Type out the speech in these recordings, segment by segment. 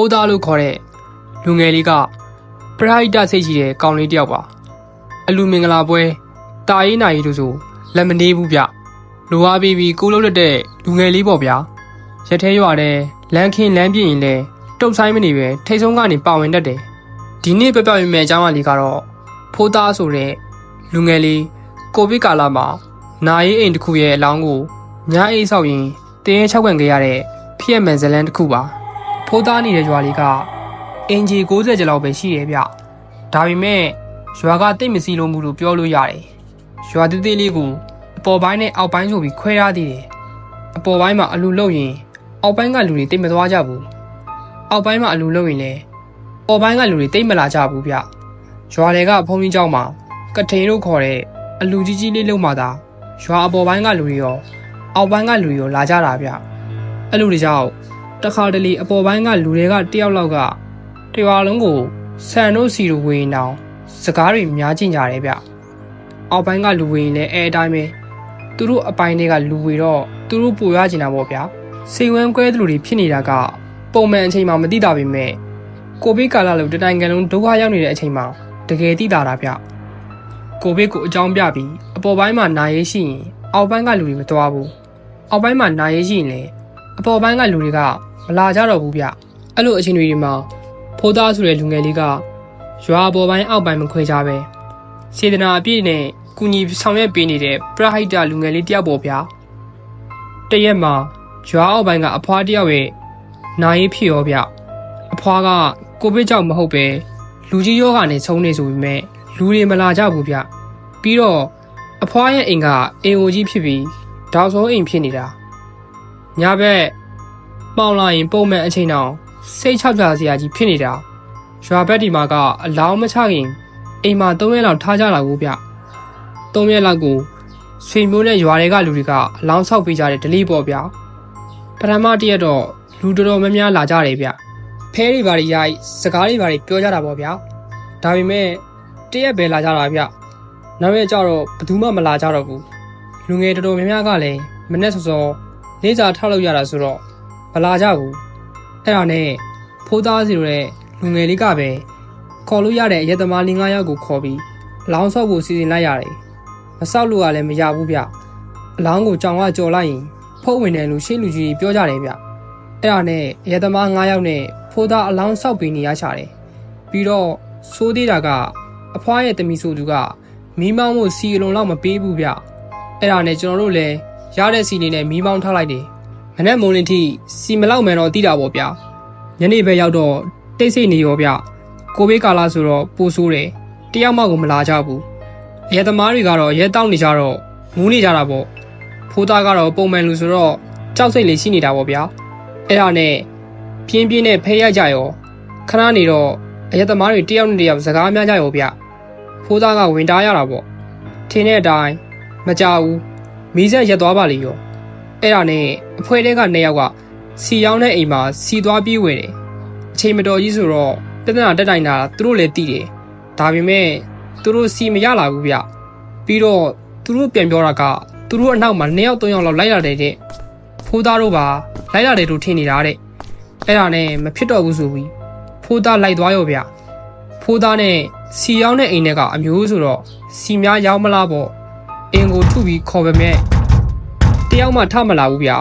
ဖိုးသားလို့ခေါ်တဲ့လူငယ်လေးကပရိဟိတစိတ်ရှိတဲ့ကောင်လေးတစ်ယောက်ပါအလူမင်္ဂလာပွဲတာရေးနာရေးတို့ဆိုလက်မနေဘူးဗျလိုအားပြီးပြီးကိုလုံးလက်တဲ့လူငယ်လေးပေါ့ဗျာရက်သေးရွာတဲ့လမ်းခင်းလမ်းပြည့်ရင်လဲတုတ်ဆိုင်မနေပဲထိတ်ဆုံးကနေပါဝင်တတ်တယ်ဒီနေ့ပြပြပေးမယ့်အကြောင်းအရာလေးကတော့ဖိုးသားဆိုတဲ့လူငယ်လေးကိုဗစ်ကာလမှာနာရေးအိမ်တစ်ခုရဲ့အလောင်းကိုညအိတ်ဆောက်ရင်တင်းရဲ၆ခွန်ခဲ့ရတဲ့ဖြစ်ရမှန်ဇလန်တစ်ခုပါ ဖိုးသားနေတဲ့ရွာလေးကအင်ဂျီ60ကျလောက်ပဲရှိတယ်ဗျဒါပေမဲ့ရွာကတိတ်မစီလို့မှုလို့ပြောလို့ရတယ်ရွာသေးသေးလေးကိုအပေါ်ပိုင်းနဲ့အောက်ပိုင်းဆိုပြီးခွဲထားသေးတယ်အပေါ်ပိုင်းမှာအလူလုပ်ရင်အောက်ပိုင်းကလူတွေတိတ်မသွားကြဘူးအောက်ပိုင်းမှာအလူလုပ်ရင်လည်းအော်ပိုင်းကလူတွေတိတ်မလာကြဘူးဗျရွာတွေကဘုံကြီးเจ้าမှာကထိန်လို့ခေါ်တဲ့အလူကြီးကြီးလေးလုံးမှသာရွာအပေါ်ပိုင်းကလူတွေရောအောက်ပိုင်းကလူတွေရောလာကြတာဗျအဲ့လူတွေကြောင့် တခါတလေအပေါ်ပိုင်းကလူတွေကတယောက်လောက်ကတရွာလုံးကိုဆန်တို့စီလိုဝင်အောင်စကားတွေများကျင်ကြတယ်ဗျအောက်ပိုင်းကလူဝင်လည်းအဲအတိုင်းပဲသူတို့အပိုင်းတွေကလူဝေတော့သူတို့ပူရကျင်တာပေါ့ဗျာစိတ်ဝမ်းကွဲသူတွေဖြစ်နေတာကပုံမှန်အချိန်မှမသိတာပေမဲ့ကိုဗစ်ကာလလို့တတိုင်းကန်လုံးဒုက္ခရောက်နေတဲ့အချိန်မှာတကယ်သိတာတာဗျကိုဗစ်ကိုအကြောင်းပြပြီးအပေါ်ပိုင်းမှာနာရေးရှိရင်အောက်ပိုင်းကလူတွေမသွားဘူးအောက်ပိုင်းမှာနာရေးရှိရင်လည်းအပေါ်ပိုင်းကလူတွေက မလာကြတော့ဘူးဗျအဲ့လိုအချိန်တွေမှာဖိုးသားဆိုတဲ့လူငယ်လေးကရွာပေါ်ပိုင်းအောက်ပိုင်းမခွဲကြပဲစေတနာအပြည့်နဲ့ကုညီဆောင်ရွက်ပေးနေတဲ့ပရဟိတလူငယ်လေးတယောက်ပေါ့ဗျာတရက်မှာရွာအောက်ပိုင်းကအဖွားတယောက်ရဲ့နာရေးဖြစ်ရောဗျအဖွားကကိုဗစ်ကြောင့်မဟုတ်ပဲလူကြီးယောဂနဲ့ဆုံးနေဆိုပေမဲ့လူတွေမလာကြဘူးဗျပြီးတော့အဖွားရဲ့အိမ်ကအင်အိုကြီးဖြစ်ပြီးဒေါက်စောအိမ်ဖြစ်နေတာညဘက် ပေါင်လာရင်ပုံမှန်အချိန်အောင်စိတ်ချကြစရာကြီးဖြစ်နေတာရွာဘက်ဒီမှာကအလောင်းမချခင်အိမ်မှာ၃ရက်လောက်ထားကြတာကိုဗျ၃ရက်လောက်ကိုဆွေမျိုးနဲ့ရွာတွေကလူတွေကအလောင်းဆောက်ပေးကြတဲ့ဒလိပေါ့ဗျပထမတရက်တော့လူတော်တော်များများလာကြတယ်ဗျဖဲတွေဘာတွေရိုက်စကားတွေဘာတွေပြောကြတာပေါ့ဗျာဒါပေမဲ့တရက်ပဲလာကြတာဗျနောက်ရက်ကျတော့ဘယ်သူမှမလာကြတော့ဘူးလူငယ်တော်တော်များများကလည်းမနေ့စောစောလေးစားထားလို့ရတာဆိုတော့မ လာကြဘူးအဲ့ဒါနဲ့ဖိုးသားစီလိုတဲ့လူငယ်လေးကပဲခေါ်လို့ရတဲ့ရက်သမားလေး၅ယောက်ကိုခေါ်ပြီးအလောင်းဆောက်ဖို့စီစဉ်လိုက်ရတယ်မဆောက်လို့ကလည်းမရဘူးဗျအလောင်းကိုကြောင်ကကြော်လိုက်ရင်ဖုတ်ဝင်တယ်လို့ရှေ့လူကြီးပြောကြတယ်ဗျအဲ့ဒါနဲ့ရက်သမား၅ယောက်နဲ့ဖိုးသားအလောင်းဆောက်ပြီးနေရချတယ်ပြီးတော့စိုးသေးတာကအဖွားရဲ့တမီဆိုသူကမီးမောင်းဖို့စီအလုံးလောက်မပေးဘူးဗျအဲ့ဒါနဲ့ကျွန်တော်တို့လည်းရတဲ့စီနေနဲ့မီးမောင်းထားလိုက်တယ်။ မနဲ့မုံလင်းထိစီမလောက်မှန်တော့တိတာပေါ့ဗျာ။ညနေပဲရောက်တော့တိတ်ဆိတ်နေရောဗျ။ကိုဘေးကာလာဆိုတော့ပိုဆိုးတယ်။တယောက်မှကိုမလာကြဘူး။ရဲသမားတွေကတော့ရဲတောက်နေကြတော့ငူးနေကြတာပေါ့။ဖိုးသားကတော့ပုံမှန်လူဆိုတော့ကြောက်စိတ်လေးရှိနေတာပေါ့ဗျာ။အဲ့ဒါနဲ့ပြင်းပြင်းနဲ့ဖဲရိုက်ကြရောခဏနေတော့ရဲသမားတွေတယောက်နဲ့တယောက်စကားများကြရောဗျ။ဖိုးသားကဝင်တားရတာပေါ့။ထင်းတဲ့အတိုင်းမကြဘူးမီးဆက်ရက်သွားပါလေရော အဲ့ဒါနဲ့အဖွဲတဲကနှစ်ယောက်ကစီရောင်းတဲ့အိမ်မှာစီသွားပြေးဝင်တယ်အချိန်မတော်ကြီးဆိုတော့ပြဿနာတက်တိုင်တာသူတို့လည်းသိတယ်ဒါပေမဲ့သူတို့စီမရလာဘူးဗျပြီးတော့သူတို့ပြန်ပြောတာကသူတို့အနောက်မှာနှစ်ယောက်သုံးယောက်လောက်လိုက်လာတယ်တဲ့ဖိုးသားတို့ပါလိုက်လာတယ်လို့ထင်နေတာတဲ့အဲ့ဒါနဲ့မဖြစ်တော့ဘူးဆိုပြီးဖိုးသားလိုက်သွားရောဗျဖိုးသားနဲ့စီရောင်းတဲ့အိမ်ထဲကအမျိုးဆိုတော့စီများရောင်းမလားပေါ့အင်ကိုထုပြီးခေါ်ပေမဲ့ တယောက်မှထမလာဘူးဗျာ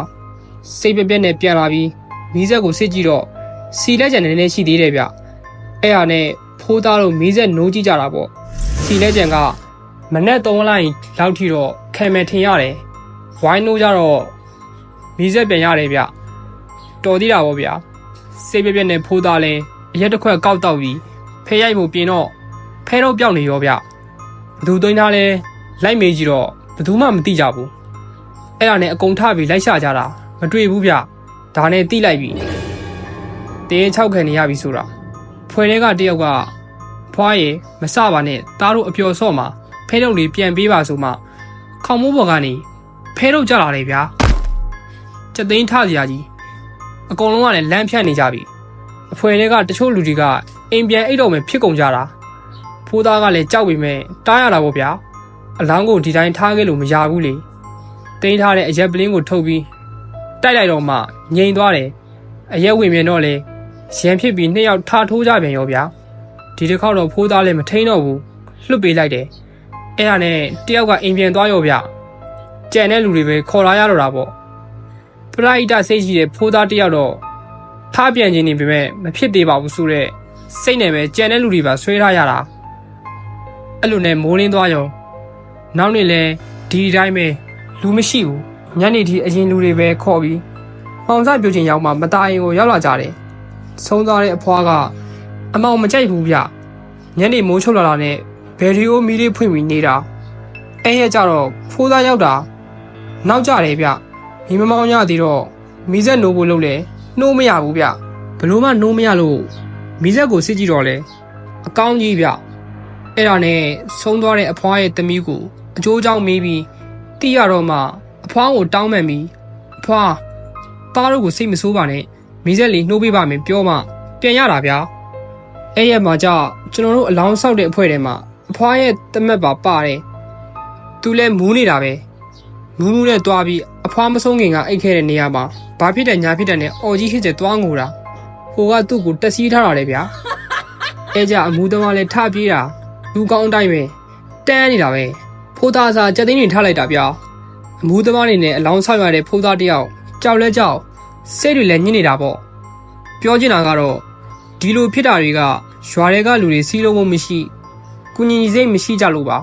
စိတ်ပြက်ပြက်နဲ့ပြန်လာပြီးမီးစက်ကိုစစ်ကြည့်တော့စီလက်ကျန်နေနေရှိသေးတယ်ဗျအဲ့ဟာနဲ့ဖိုးသားတို့မီးစက်နိုးကြည့်ကြတာပေါ့စီလက်ကျန်ကမနဲ့သုံးလိုက်လောက်ထိတော့ခံမယ်ထင်ရတယ်ဝိုင်းနိုးကြတော့မီးစက်ပြန်ရတယ်ဗျတော်သေးတာပေါ့ဗျာစိတ်ပြက်ပြက်နဲ့ဖိုးသားလဲအရက်တစ်ခွက်ကောက်တော့ပြီးဖဲရိုက်ဖို့ပြင်တော့ဖဲတော့ပြောက်နေရောဗျဘသူသွင်းထားလဲလိုက်မေးကြည့်တော့ဘယ်သူမှမသိကြဘူး အဲ့ဒါနဲ့အကုန်ထပြီးလိုက်ရှာကြတာမတွေ့ဘူးဗျဒါနဲ့တိလိုက်ပြီတင်း6ခံနေရပြီဆိုတာဖွယ်ထဲကတယောက်ကဖွားရေမစပါနဲ့သားတို့အပျော်ဆော့မှာဖဲထုတ်လေးပြန်ပေးပါဆိုမှခေါင်းမိုးပေါ်ကနေဖဲထုတ်ကြလာတယ်ဗျာစက်သိန်းထစရာကြီးအကုန်လုံးကလည်းလမ်းဖြတ်နေကြပြီအဖွယ်တွေကတချို့လူတွေကအိမ်ပြန်အိတ်တော့မယ်ဖြစ်ကုန်ကြတာဖိုးသားကလည်းကြောက်ပေမဲ့တားရတာပေါ့ဗျာအလောင်းကိုဒီတိုင်းထားခဲ့လို့မရဘူးလေ တင်းထားတဲ့အရက်ပလင်းကိုထုတ်ပြီးတိုက်လိုက်တော့မှငြိမ်သွားတယ်အရက်ဝင်မြင်တော့လေရန်ဖြစ်ပြီးနှစ်ယောက်ထားထိုးကြပြန်ရောဗျာဒီတစ်ခေါက်တော့ဖိုးသားလည်းမထိန်တော့ဘူးလွတ်ပေးလိုက်တယ်အဲ့ဒါနဲ့တယောက်ကအိမ်ပြန်သွားရောဗျကြံတဲ့လူတွေပဲခေါ်လာရတော့တာပေါ့ပရိဒစိတ်ရှိတဲ့ဖိုးသားတယောက်တော့ထားပြန်ခြင်းနေပေမဲ့မဖြစ်သေးပါဘူးဆိုတော့စိတ်နဲ့ပဲကြံတဲ့လူတွေပါဆွဲထားရတာအဲ့လိုနဲ့မိုးလင်းသွားရောနောက်နေ့လဲဒီတိုင်းပဲ လူမရှိဘူးညနေဒီအရင်လူတွေပဲခေါ်ပြီးမောင်စားပြိုချင်ရောက်မှမตายရင်ကိုရောက်လာကြတယ်ဆုံးသွားတဲ့အဖွားကအမောင်မကြိုက်ဘူးဗျညနေမိုးချုပ်လာတာနဲ့ဘယ်ရီယိုမီလေးဖွင့်ပြီးနေတာအဲ့ရကြတော့ဖိုးသားရောက်တာနောက်ကြတယ်ဗျမိမမောင်ရသေးတော့မီးဆက်နိုးဖို့လုပ်လဲနှိုးမရဘူးဗျဘလို့မှနှိုးမရလို့မီးဆက်ကိုစစ်ကြည့်တော့လဲအကောင်းကြီးဗျအဲ့ဒါနဲ့ဆုံးသွားတဲ့အဖွားရဲ့သမီးကိုအကျိုးကြောင့်မေးပြီး တိရတော့မှအဖွားကိုတောင်းပန်ပြီးအဖွားသားတို့ကိုစိတ်မဆိုးပါနဲ့မီးဆက်လေးနှိုးပေးပါမယ်ပြောမှပြန်ရတာဗျာအဲ့ရက်မှာကြကျွန်တော်တို့အလောင်းဆောက်တဲ့အဖွဲ့ထဲမှာအဖွားရဲ့တမက်ပါပါတယ်သူလဲမူးနေတာပဲမူးမူးနဲ့တွားပြီးအဖွားမဆုံးခင်ကအိတ်ခဲ့တဲ့နေရာမှာဘာဖြစ်တယ်ညာဖြစ်တယ်နဲ့အော်ကြီးဖြစ်တဲ့တွားငိုတာဟိုကသူ့ကိုတက်စီးထားတာလေဗျာအဲကြအမူသမားလဲထပြေးတာလူကောင်းအတိုင်းပဲတန်းနေတာပဲ ဖိုးသားစားကြက်သိန်းတွေထားလိုက်တာဗျာအမူသမားနေနဲ့အလောင်းဆောက်ရတဲ့ဖိုးသားတယောက်ကြောက်လဲကြောက်စိတ်တွေလည်းညစ်နေတာပေါ့ပြောချင်တာကတော့ဒီလိုဖြစ်တာတွေကရွာတွေကလူတွေစီးလုံးမမရှိကုညီစိတ်မရှိကြလို့ပါ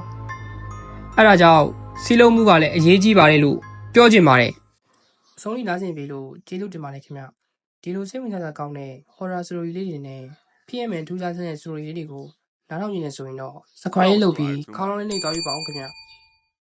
အဲ့ဒါကြောင့်စီးလုံးမှုကလည်းအရေးကြီးပါတယ်လို့ပြောချင်ပါတယ်အဆုံးလေးနားဆင်ပြီလို့ကျေးဇူးတင်ပါတယ်ခင်ဗျဒီလိုစိတ်ဝင်စားစရာကောင်းတဲ့ horror story လေးတွေနဲ့ PMN ထူးခြားတဲ့ story လေးတွေကိုနားထောင်နေနေဆိုရင်တော့ subscribe လုပ်ပြီးခေါင်းလုံးလေးနှိပ်သွားပြပါအောင်ခင်ဗျ